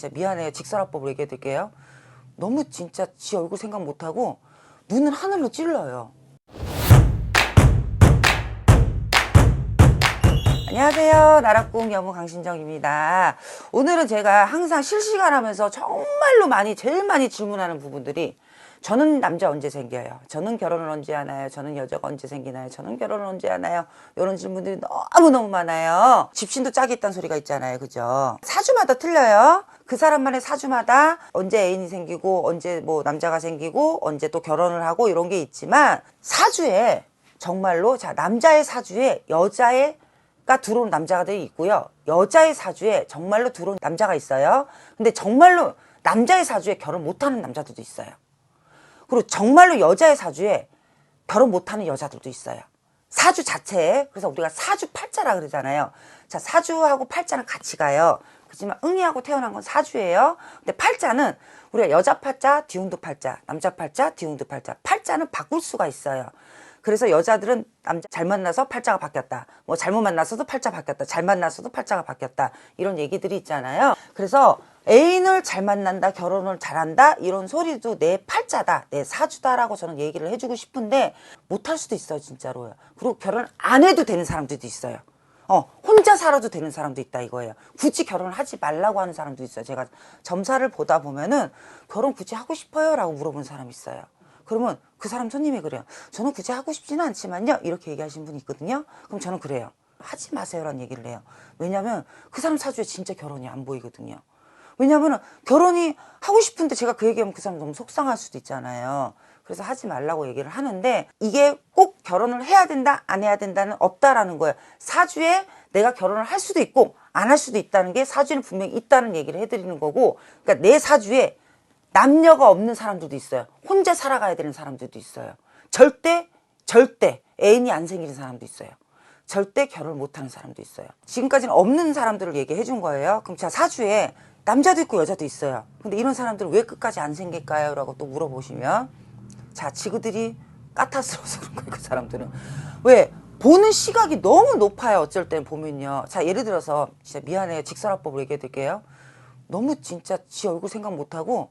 진짜 미안해요. 직설화법으로 얘기해 드릴게요. 너무 진짜 지 얼굴 생각 못하고 눈을 하늘로 찔러요. 안녕하세요. 나락궁 여무 강신정입니다. 오늘은 제가 항상 실시간 하면서 정말로 많이, 제일 많이 질문하는 부분들이 저는 남자 언제 생겨요? 저는 결혼을 언제 하나요? 저는 여자가 언제 생기나요? 저는 결혼을 언제 하나요? 이런 질문들이 너무너무 많아요. 집신도 짝이 있다는 소리가 있잖아요. 그죠? 사주마다 틀려요. 그 사람만의 사주마다 언제 애인이 생기고, 언제 뭐 남자가 생기고, 언제 또 결혼을 하고 이런 게 있지만 사주에 정말로 자, 남자의 사주에 여자의 가 들어온 남자들이 있고요. 여자의 사주에 정말로 들어온 남자가 있어요. 근데 정말로 남자의 사주에 결혼 못하는 남자들도 있어요. 그리고 정말로 여자의 사주에 결혼 못하는 여자들도 있어요. 사주 자체에 그래서 우리가 사주 팔자라 그러잖아요. 자 사주하고 팔자는 같이 가요. 그렇지만 응이하고 태어난 건 사주예요. 근데 팔자는 우리가 여자 팔자, 뒤운도 팔자, 남자 팔자, 뒤운도 팔자. 팔자는 바꿀 수가 있어요. 그래서 여자들은 남자 잘 만나서 팔자가 바뀌었다. 뭐 잘못 만나서도 팔자 바뀌었다. 잘 만나서도 팔자가 바뀌었다. 이런 얘기들이 있잖아요. 그래서 애인을 잘 만난다, 결혼을 잘한다 이런 소리도 내 팔자다, 내 사주다라고 저는 얘기를 해주고 싶은데 못할 수도 있어요, 진짜로요. 그리고 결혼 안 해도 되는 사람들도 있어요. 어, 혼자 살아도 되는 사람도 있다 이거예요. 굳이 결혼을 하지 말라고 하는 사람도 있어요. 제가 점사를 보다 보면은 결혼 굳이 하고 싶어요? 라고 물어본 사람이 있어요. 그러면 그 사람 손님이 그래요. 저는 굳이 하고 싶지는 않지만요. 이렇게 얘기하신 분이 있거든요. 그럼 저는 그래요. 하지 마세요라는 얘기를 해요. 왜냐면 그 사람 사주에 진짜 결혼이 안 보이거든요. 왜냐면은 결혼이 하고 싶은데 제가 그 얘기하면 그 사람 너무 속상할 수도 있잖아요. 그래서 하지 말라고 얘기를 하는데 이게 꼭 결혼을 해야 된다, 안 해야 된다는 없다라는 거예요. 사주에 내가 결혼을 할 수도 있고 안 할 수도 있다는 게 사주는 분명히 있다는 얘기를 해드리는 거고, 그러니까 내 사주에 남녀가 없는 사람들도 있어요. 혼자 살아가야 되는 사람들도 있어요. 절대, 절대 애인이 안 생기는 사람도 있어요. 절대 결혼을 못하는 사람도 있어요. 지금까지는 없는 사람들을 얘기해 준 거예요. 그럼 자 사주에 남자도 있고 여자도 있어요. 근데 이런 사람들은 왜 끝까지 안 생길까요? 라고 또 물어보시면 자 지그들이 까탈스러워서 그런 거예요. 그 사람들은. 왜? 보는 시각이 너무 높아요. 어쩔 땐 보면요. 자 예를 들어서 진짜 미안해요. 직설화법으로 얘기해 드릴게요. 너무 진짜 지 얼굴 생각 못하고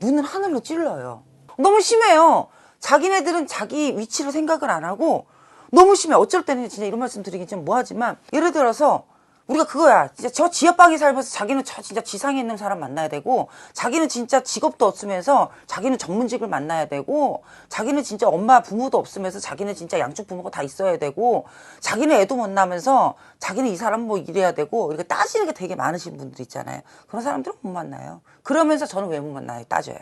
눈을 하늘로 찔러요. 너무 심해요. 자기네들은 자기 위치를 생각을 안 하고 너무 심해. 어쩔 때는 진짜 이런 말씀 드리긴 좀 뭐하지만 예를 들어서 우리가 그거야. 진짜 저 지하방에 살면서 자기는 저 진짜 지상에 있는 사람 만나야 되고 자기는 진짜 직업도 없으면서 자기는 전문직을 만나야 되고 자기는 진짜 엄마 부모도 없으면서 자기는 진짜 양쪽 부모가 다 있어야 되고 자기는 애도 못 낳으면서 자기는 이 사람 뭐 이래야 되고 이렇게 따지는 게 되게 많으신 분들 있잖아요. 그런 사람들은 못 만나요. 그러면서 저는 왜 못 만나요? 따져요.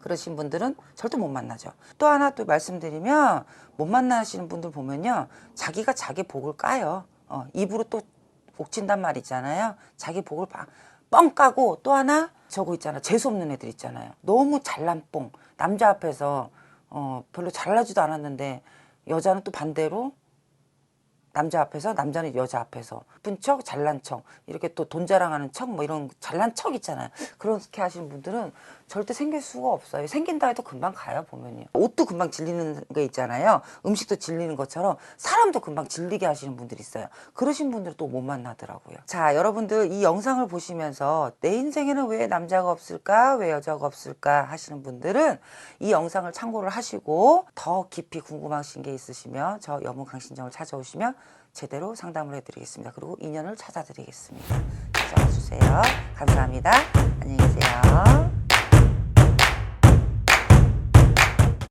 그러신 분들은 절대 못 만나죠. 또 하나 또 말씀드리면 못 만나시는 분들 보면요. 자기가 자기 복을 까요. 어, 입으로 또 옥친단 말 있잖아요. 자기 복을 봐- 뻥 까고 또 하나 저거 있잖아. 재수없는 애들 있잖아요. 너무 잘난 뽕. 남자 앞에서 어, 별로 잘나지도 않았는데 여자는 또 반대로 남자 앞에서 남자는 여자 앞에서 예쁜 척 잘난 척 이렇게 또 돈 자랑하는 척 뭐 이런 잘난 척 있잖아요 그렇게 하시는 분들은 절대 생길 수가 없어요 생긴다 해도 금방 가요 보면요 옷도 금방 질리는 게 있잖아요 음식도 질리는 것처럼 사람도 금방 질리게 하시는 분들이 있어요 그러신 분들 또못 만나더라고요 자 여러분들 이 영상을 보시면서 내 인생에는 왜 남자가 없을까 왜 여자가 없을까 하시는 분들은 이 영상을 참고를 하시고 더 깊이 궁금하신 게 있으시면 저 여문 강신정을 찾아오시면 제대로 상담을 해드리겠습니다. 그리고 인연을 찾아드리겠습니다. 찾아와 주세요. 감사합니다. 안녕히 계세요.